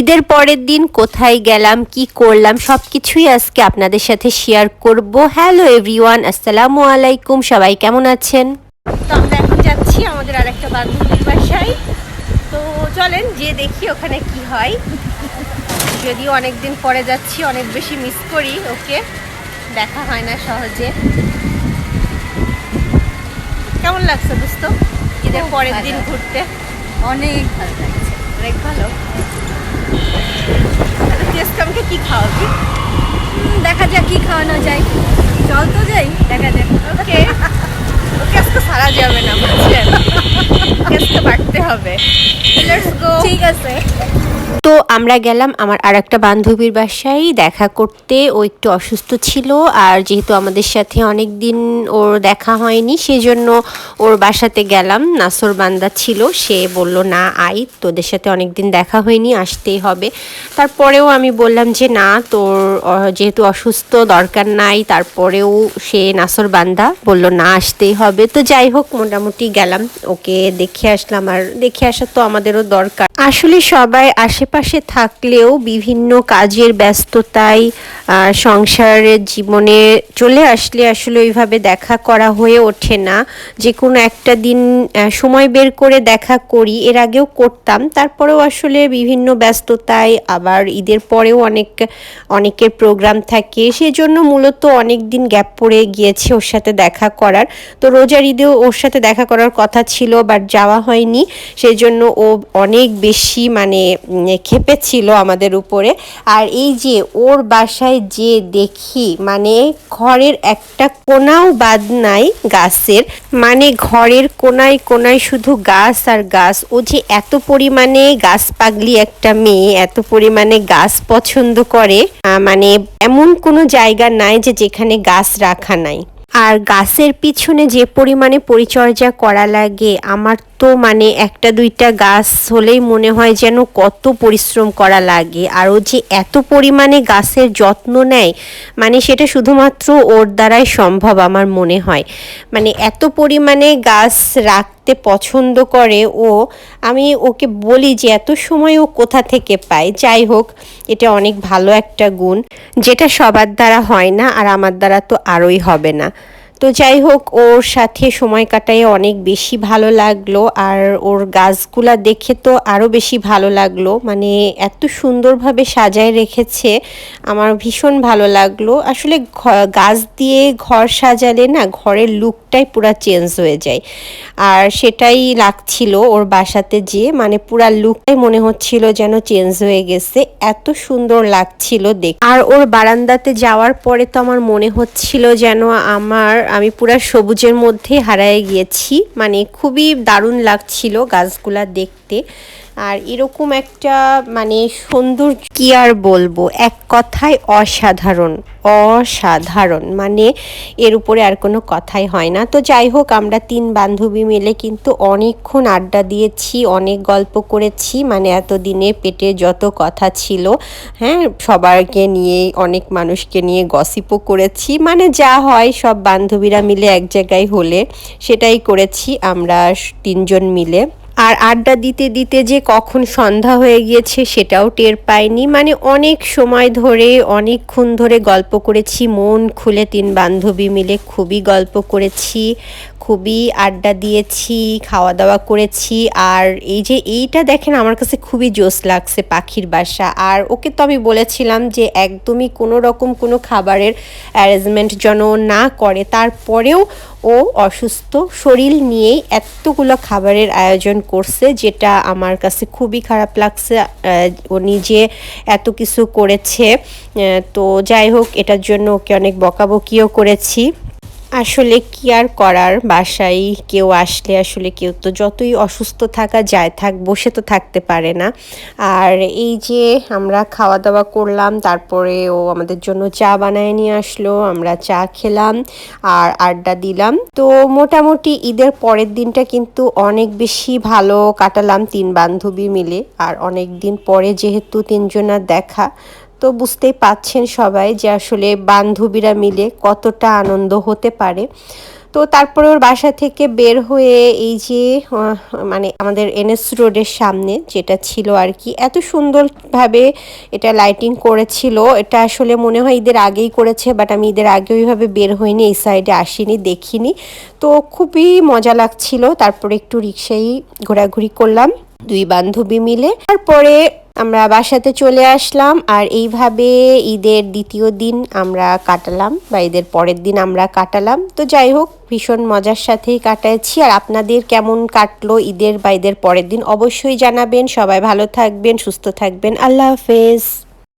ঈদের পরের দিন কোথায় গেলাম কি করলাম সব কিছুই আজকে আপনাদের সাথে শেয়ার করব। হ্যালো এভরিওয়ান আসসালামু আলাইকুম সবাই কেমন আছেন? তো আমরা এখন যাচ্ছি আমাদের আরেকটা বান্ধবীর বাসায়। তো চলেন যে দেখি ওখানে কি হয়। যদিও অনেক দিন পরে যাচ্ছি অনেক বেশি মিস করি ওকে। দেখা হয় না সহজে। কেমন লাগছে দোস্ত? ঈদের পরের দিন ঘুরতে? অনেক ভালো লাগছে। অনেক ভালো। আচ্ছা, তুই আজকে আমাকে কি খাওয়াবি? দেখা যাক কি খাওয়ানো যায়। চল তো যাই দেখা যাক। ওকে ওকে আজকে সারা যাবে না বুঝছেন? আজকে বাড়তে হবে। লেটস গো ঠিক আছে। তো আমরা গেলাম আমার আর একটা বান্ধবীর বাসায়, দেখা করতে। ও একটু অসুস্থ ছিল আর যেহেতু আমাদের সাথে অনেক দিন ওর দেখা হয়নি, সেজন্য ওর বাসাতে গেলাম। নাসর বান্দা ছিল, সে বলল, না আই তোদের সাথে অনেক দিন দেখা হয়নি, আসতেই হবে। তারপরেও আমি বললাম যে, না, তোর যেহেতু অসুস্থ, দরকার নাই। তারপরেও সে নাসর বান্দা বলল, না, আসতেই হবে। তো যাই হোক, মোটামুটি গেলাম। ওকে দেখে আসলাম আর দেখে আসা তো আমাদেরও দরকার। আসলে সবাই আশেপাশে থাকলেও বিভিন্ন কাজের ব্যস্ততায় সংসারের জীবনে চলে আসলে আসলে ওইভাবে দেখা করা হয়ে ওঠে না। যে কোনো একটা দিন সময় বের করে দেখা করি, এর আগেও করতাম। তারপরেও আসলে বিভিন্ন ব্যস্ততায়, আবার ঈদের পরেও অনেক, অনেকের প্রোগ্রাম থাকে। সেজন্য মূলত অনেক দিন গ্যাপ পড়ে গিয়েছে ওর সাথে দেখা করার। তো রোজার ঈদেও ওর সাথে দেখা করার কথা ছিল, বাট যাওয়া হয়নি। সেই জন্য ও অনেক বেশি মানে খেপেছিল আমাদের উপরে। আর এই যে ওর বাসায় যে দেখি মানে ঘরের একটা কোনাও বাদ নাই গাছের মানে ঘরের কোনায় কোনায় শুধু গাছ আর গাছ। ও যে এত পরিমাণে গাছ পাগলি একটা মেয়ে, এত পরিমাণে গাছ পছন্দ করে মানে এমন কোনো জায়গা নাই যে যেখানে গাছ রাখা নাই। আর গাছের পিছনে যে পরিমাণে পরিচর্যা করা লাগে, আমার মানে একটা দুইটা গাছ হলেই মনে হয় যেন কত পরিশ্রম করা লাগে। আর ও যে এত পরিমাণে গাছের যত্ন নেয় মানে সেটা শুধুমাত্র ওর দ্বারাই সম্ভব আমার মনে হয়। মানে এত পরিমাণে গাছ রাখতে পছন্দ করে ও, আমি ওকে বলি যে এত সময় ও কোথা থেকে পায়। যাই হোক, এটা অনেক ভালো একটা গুণ, যেটা সবার দ্বারা হয় না আর আমার দ্বারা তো আরোই হবে না। তো যাই হোক, ওর সাথে সময় কাটাই অনেক বেশি ভালো লাগল আর ওর গাছগুলা দেখে তো আরও বেশি ভালো লাগল। মানে এত সুন্দরভাবে সাজায় রেখেছে, আমার ভীষণ ভালো লাগল। আসলে গাছ দিয়ে ঘর সাজালে না ঘরের লুকটাই পুরা চেঞ্জ হয়ে যায়। আর সেটাই লাগছিল ওর বাসাতে যে মানে পুরা লুকটাই মনে হচ্ছিল যেন চেঞ্জ হয়ে গেছে। এত সুন্দর লাগছিল দেখ আর ওর বারান্দাতে যাওয়ার পরে তো আমার মনে হচ্ছিল যেন আমার আমি পুরা সবুজের মধ্যে হারায় গিয়েছি। মানে খুবই দারুণ লাগছিল গাছগুলা দেখতে। আর এরকম একটা মানে সুন্দর কি আর বলব? এক কথায় অসাধারণ অসাধারণ। মানে এর উপরে আর কোনো কথাই হয় না। তো যাই হোক, আমরা তিন বান্ধবী মিলে কিন্তু অনেকক্ষণ আড্ডা দিয়েছি, অনেক গল্প করেছি। মানে এতদিনে পেটে যত কথা ছিল হ্যাঁ সবারকে নিয়ে, অনেক মানুষকে নিয়ে গসিপও করেছি। মানে যা হয়, সব বান্ধবীরা মিলে এক জায়গায় হলে সেটাই করেছি আমরা তিনজন মিলে। আর আড্ডা দিতে দিতে যে কখন সন্ধ্যা হয়ে গিয়েছে সেটাও টের পাইনি। মানে অনেক সময় ধরে, অনেকক্ষণ ধরে গল্প করেছি, মন খুলে তিন বান্ধবী মিলে খুবই গল্প করেছি। খুবই আড্ডা দিয়েছি খাওয়া দাওয়া করেছি। আর এই যে এইটা দেখেন, আমার কাছে খুবই জোস লাগছে পাখির বাসা। আর ওকে তো আমি বলেছিলাম যে একদমই কোনো রকম কোনো খাবারের অ্যারেঞ্জমেন্ট যেন না করে। তারপরেও ও অসুস্থ। শরীর নিয়েই এতগুলো খাবারের আয়োজন করছে, যেটা আমার কাছে খুবই খারাপ লাগছে। ও নিজে এত কিছু করেছে। তো যাই হোক, এটার জন্য ওকে অনেক বকাবকিও করেছি। আসলে কি আর করার? বাসায় কেউ আসলে আসলে কেউ তো যতই অসুস্থ থাকা যায় থাক, বসে তো থাকতে পারে না। আর এই যে আমরা খাওয়া দাওয়া করলাম, তারপরে ও আমাদের জন্য চা বানায় নিয়ে আসলো, আমরা চা খেলাম আর আড্ডা দিলাম। তো মোটামুটি ঈদের পরের দিনটা কিন্তু অনেক বেশি ভালো কাটালাম তিন বান্ধবী মিলে। আর অনেক দিন পরে যেহেতু তিনজনের দেখা তো বুঝতেই পাচ্ছেন সবাই যে আসলে বান্ধবীরা মিলে কতটা আনন্দ হতে পারে। তো তারপরে ওর বাসা থেকে বের হয়ে এই যে মানে আমাদের এনএস রোডের সামনে যেটা ছিল আর কি, এত সুন্দরভাবে এটা লাইটিং করেছিল। এটা আসলে মনে হয় ঈদের আগেই করেছে বাট আমি ঈদের আগে ওইভাবে বের হইনি, এই সাইডে আসিনি, দেখিনি। তো খুবই মজা লাগছিল। তারপরে একটু রিক্সায় ঘোরাঘুরি করলাম, দুই বান্ধবী মিলে। তারপরে আমরা বাসাতে চলে আসলাম আর এইভাবে ঈদের দ্বিতীয় দিন আমরা কাটালাম বা ঈদের পরের দিন আমরা কাটালাম। তো যাই হোক, ভীষণ মজার সাথেই কাটাচ্ছি। আর আপনাদের কেমন কাটলো ঈদের বা ঈদের পরের দিন অবশ্যই জানাবেন। সবাই ভালো থাকবেন, সুস্থ থাকবেন। আল্লাহ হাফেজ।